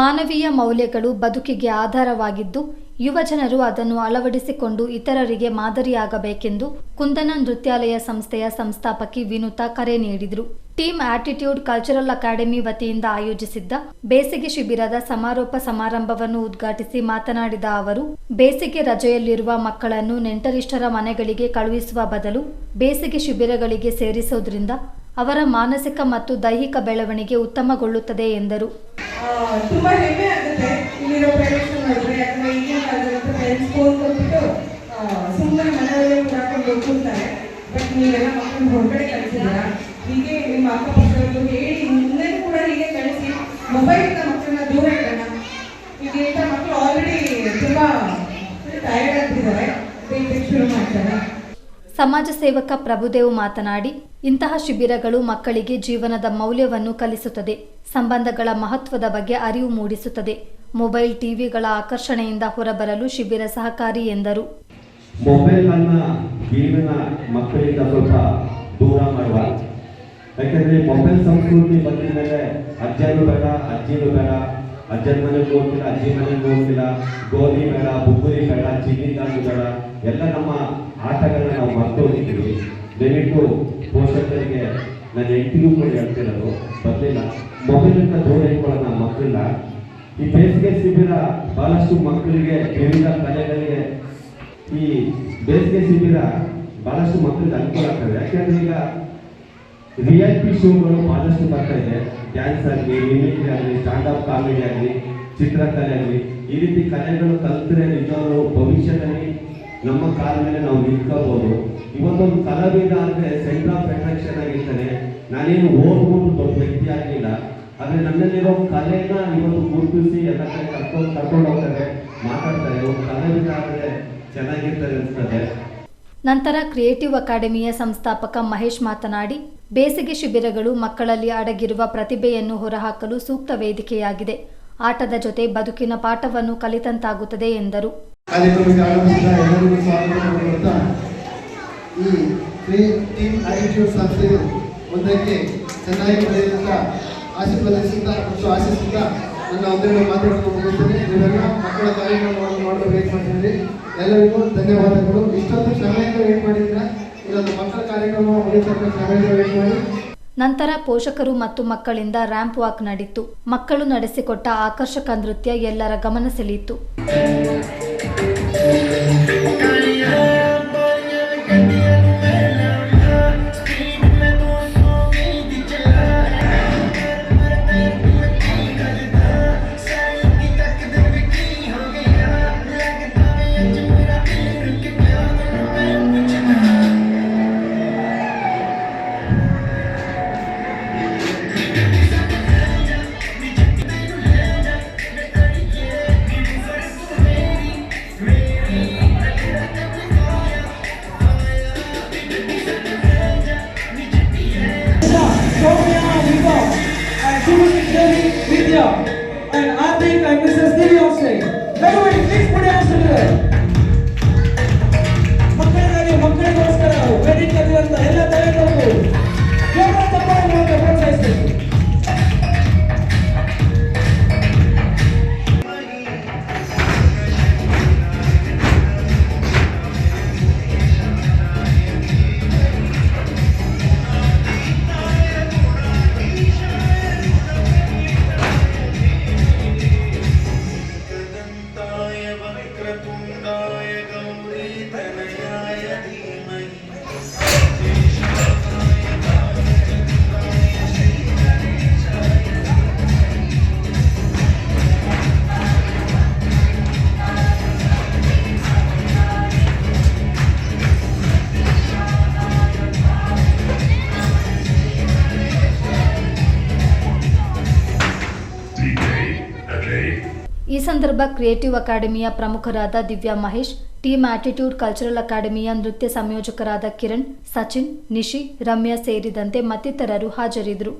ಮಾನವೀಯ ಮೌಲ್ಯಗಳು ಬದುಕಿಗೆ ಆಧಾರವಾಗಿದ್ದು ಯುವಜನರು ಅದನ್ನು ಅಳವಡಿಸಿಕೊಂಡು ಇತರರಿಗೆ ಮಾದರಿಯಾಗಬೇಕೆಂದು ಕುಂದನ ನೃತ್ಯಾಲಯ ಸಂಸ್ಥೆಯ ಸಂಸ್ಥಾಪಕಿ ವಿನುತಾ ಕರೆ ನೀಡಿದರು. ಟೀಮ್ ಆಟಿಟ್ಯೂಡ್ ಕಲ್ಚರಲ್ ಅಕಾಡೆಮಿ ವತಿಯಿಂದ ಆಯೋಜಿಸಿದ್ದ ಬೇಸಿಗೆ ಶಿಬಿರದ ಸಮಾರೋಪ ಸಮಾರಂಭವನ್ನು ಉದ್ಘಾಟಿಸಿ ಮಾತನಾಡಿದ ಅವರು, ಬೇಸಿಗೆ ರಜೆಯಲ್ಲಿರುವ ಮಕ್ಕಳನ್ನು ನೆಂಟರಿಷ್ಟರ ಮನೆಗಳಿಗೆ ಕಳುಹಿಸುವ ಬದಲು ಬೇಸಿಗೆ ಶಿಬಿರಗಳಿಗೆ ಸೇರಿಸುವುದರಿಂದ ಅವರ ಮಾನಸಿಕ ಮತ್ತು ದೈಹಿಕ ಬೆಳವಣಿಗೆ ಉತ್ತಮಗೊಳ್ಳುತ್ತದೆ ಎಂದರು. ತುಂಬಾ ಹೆಮ್ಮೆ ಆಗುತ್ತೆ ಇಲ್ಲಿರೋ ಪೇರೆಂಟ್ಸ್ ನೋಡಿದ್ರೆ. ಯಾಕಂದ್ರೆ ಈಗಿನ ಕಾಲದಲ್ಲಿ ಪೇರೆಂಟ್ಸ್ ಫೋನ್ ಕೊಟ್ಬಿಟ್ಟು ಸುಮ್ಮನೆ ಮನೆಯಲ್ಲೇ ಹಾಕೊಂಡು ಹೋಗ್ತಾರೆ ಬಟ್ ನೀವೆಲ್ಲ ಮಕ್ಕಳನ್ನ ಹೊರಗಡೆ ಕಳಿಸಿದ್ದೀರಾ? ಹೀಗೆ ನಿಮ್ಮ ಅಕ್ಕಪಕ್ಕದಲ್ಲೂ ಹೇಳಿ ಮುಂದೆ ಕೂಡ ಹೀಗೆ ಕಳಿಸಿ. ಮೊಬೈಲಿಂದ ಮಕ್ಕಳನ್ನ ದೂರ ಇಡೋಣ. ಈಗ ಮಕ್ಕಳು ಆಲ್ರೆಡಿ ತುಂಬಾ ಟೈರ್ಡ್ ಆಗ್ತಿದ್ದಾರೆ ಶುರು ಮಾಡ್ತಾರೆ. ಸಮಾಜ ಸೇವಕ ಪ್ರಭುದೇವ್ ಮಾತನಾಡಿ, ಇಂತಹ ಶಿಬಿರಗಳು ಮಕ್ಕಳಿಗೆ ಜೀವನದ ಮೌಲ್ಯವನ್ನು ಕಲಿಸುತ್ತದೆ, ಸಂಬಂಧಗಳ ಮಹತ್ವದ ಬಗ್ಗೆ ಅರಿವು ಮೂಡಿಸುತ್ತದೆ. ಮೊಬೈಲ್ ಟಿವಿಗಳ ಆಕರ್ಷಣೆಯಿಂದ ಹೊರಬರಲು ಶಿಬಿರ ಸಹಕಾರಿ ಎಂದರು. ಮೊಬೈಲ್ ಗೇಮಿನ ಮಕ್ಕಳಿಂದ ಸ್ವಲ್ಪ ದೂರ ಮಾಡುವ. ಯಾಕೆಂದ್ರೆ ಮೊಬೈಲ್ ಸಂಸ್ಕೃತಿ ಬಂದ ಮೇಲೆ ಅಜ್ಜನು ಬೇಡ, ಅಜ್ಜಿನೂ ಬೇಡ, ಅಜ್ಜನ ಮನೆಗೆ ಹೋಗ್ತಿಲ್ಲ, ಅಜ್ಜಿ ಮನೆಗೆ ಹೋಗ್ತಿಲ್ಲ, ಗೋಧಿ ಬೇಡ ಬುಗುರಿ ಬೇಡ, ಚಿನ್ನಿ ಬೇಡ, ಎಲ್ಲ ನಮ್ಮ ಆಟಗಳನ್ನ ನಾವು ಮರ್ತು ಹೋಗಿದ್ದೀವಿ ದಯವಿಟ್ಟು ಪೋಷಕರಿಗೆ ನನ್ನ ಹೆಂಡತಿಗೂ ಕೂಡ ಹೇಳ್ತಿರೋದು ಬದಲಿಲ್ಲ ಮೊಬೈಲಿಂದ ದೂರ ಇಟ್ಕೊಳ್ಳೋಣ ಮಕ್ಕಳನ್ನ ಈ ಬೇಸಿಗೆ ಶಿಬಿರ ಬಹಳಷ್ಟು ಮಕ್ಕಳಿಗೆ ವಿವಿಧ ಕಲೆಗಳಿಗೆ ಈ ಬೇಸಿಗೆ ಶಿಬಿರ ಬಹಳಷ್ಟು ಮಕ್ಕಳಿಗೆ ಅನುಕೂಲ ಆಗ್ತದೆ ಯಾಕೆಂದ್ರೆ ಈಗ ರಿಯಾಲಿಟಿ ಶೋಗಳು ಬಹಳಷ್ಟು ಬರ್ತಾ ಇದೆ. ಡ್ಯಾನ್ಸ್ ಆಗಲಿ ಮಿಮಿಕ್ರಿ ಆಗಲಿ ಸ್ಟ್ಯಾಂಡ್ ಅಪ್ ಕಾಮಿಡಿ ಆಗಲಿ, ಚಿತ್ರಕಲೆ ಆಗಲಿ, ಈ ರೀತಿ ಕಲೆಗಳು ಕಲಿತರೆ ನಿಜವರು ಭವಿಷ್ಯದಲ್ಲಿ ನಮ್ಮ ಕಾಲ ಮೇಲೆ ನಾವು ನಿಂತ್ಕೋಬಹುದು ಇವತ್ತೊಂದು ಕಲಾವಿದ ಅಂದ್ರೆ ಸೆಂಟರ್ ಆಫ್ ಅಟ್ರಾಕ್ಷನ್ ಆಗಿರ್ತಾನೆ ನಾನೇನು ಓದ್ಬಿಟ್ಟು ದೊಡ್ಡ ವ್ಯಕ್ತಿ ಆಗಲಿಲ್ಲ. ಆದ್ರೆ ನನ್ನಲ್ಲಿರೋ ಕಲೆನ ಇವತ್ತು ಗುರುತಿಸಿ ಎಲ್ಲ ಕಡೆ ಕರ್ಕೊಂಡು ಕರ್ಕೊಂಡು ಹೋಗ್ತಾರೆ, ಮಾತಾಡ್ತಾರೆ. ಒಂದು ಕಲಾವಿದ ಆದ್ರೆ ಚೆನ್ನಾಗಿರ್ತಾರೆ ಅನ್ಸ್ತದೆ ನಂತರ ಕ್ರಿಯೇಟಿವ್ ಅಕಾಡೆಮಿಯ ಸಂಸ್ಥಾಪಕ ಮಹೇಶ್ ಮಾತನಾಡಿ, ಬೇಸಿಗೆ ಶಿಬಿರಗಳು ಮಕ್ಕಳಲ್ಲಿ ಅಡಗಿರುವ ಪ್ರತಿಭೆಯನ್ನು ಹೊರಹಾಕಲು ಸೂಕ್ತ ವೇದಿಕೆಯಾಗಿದೆ. ಆಟದ ಜೊತೆ ಬದುಕಿನ ಪಾಠವನ್ನು ಕಲಿತಂತಾಗುತ್ತದೆ ಎಂದರು. ಕಾರ್ಯಕ್ರಮಕ್ಕೆ ಆಗಮಿಸಿದ ಎಲ್ಲರಿಗೂ ಸ್ವಾಗತ ಮಾಡುವಂತ ಈ ಫ್ರೀ ಟೀಮ್ ಆಟಿಟ್ಯೂಡ್ ಸಂಸ್ಥೆ ಒಂದಕ್ಕೆ ಚೆನ್ನಾಗಿ ಪಡೆಯುವಂತ ಆಶೀರ್ವದಿಸುತ್ತಾ ಮತ್ತು ಆಶಿಸುತ್ತಾ ನನ್ನ ಒಂದೆರಡು ಮಾತುಗಳನ್ನು ಮುಗಿಸ್ತೇನೆ ಮಕ್ಕಳ ಕಾರ್ಯಕ್ರಮವನ್ನು ಮಾಡಲು ವೇಟ್ ಮಾಡ್ತೀನಿ ಎಲ್ಲರಿಗೂ ಧನ್ಯವಾದಗಳು ಇಷ್ಟೊಂದು ಶ್ರಮೆಯಿಂದ ವೇಟ್ ಮಾಡಿದ್ರೆ ಇಲ್ಲೊಂದು ಮಕ್ಕಳ ಕಾರ್ಯಕ್ರಮ ಮುಗಿಸಿದ ಶ್ರಮೆಯಿಂದ ವೇಟ್ ಮಾಡಿ ನಂತರ ಪೋಷಕರು ಮತ್ತು ಮಕ್ಕಳಿಂದ ರ್ಯಾಂಪ್ ವಾಕ್ ನಡೆಯಿತು ಮಕ್ಕಳು ನಡೆಸಿಕೊಟ್ಟ ಆಕರ್ಷಕ ನೃತ್ಯ ಎಲ್ಲರ ಗಮನ ಸೆಳೆಯಿತು. Yeah. Soumya Viva and Shubham Devi Vidya. ಸಂದರ್ಭ ಕ್ರಿಯೇಟಿವ್ ಅಕಾಡೆಮಿಯ ಪ್ರಮುಖರಾದ Divya Mahesh, team attitude cultural ಅಕಾಡೆಮಿಯ ನೃತ್ಯ ಸಂಯೋಜಕರಾದ ಕಿರಣ್, ಸಚಿನ್, ನಿಶಿ, ರಮ್ಯಾ ಸೇರಿದಂತೆ ಮತ್ತಿತರರು ಹಾಜರಿದ್ದರು.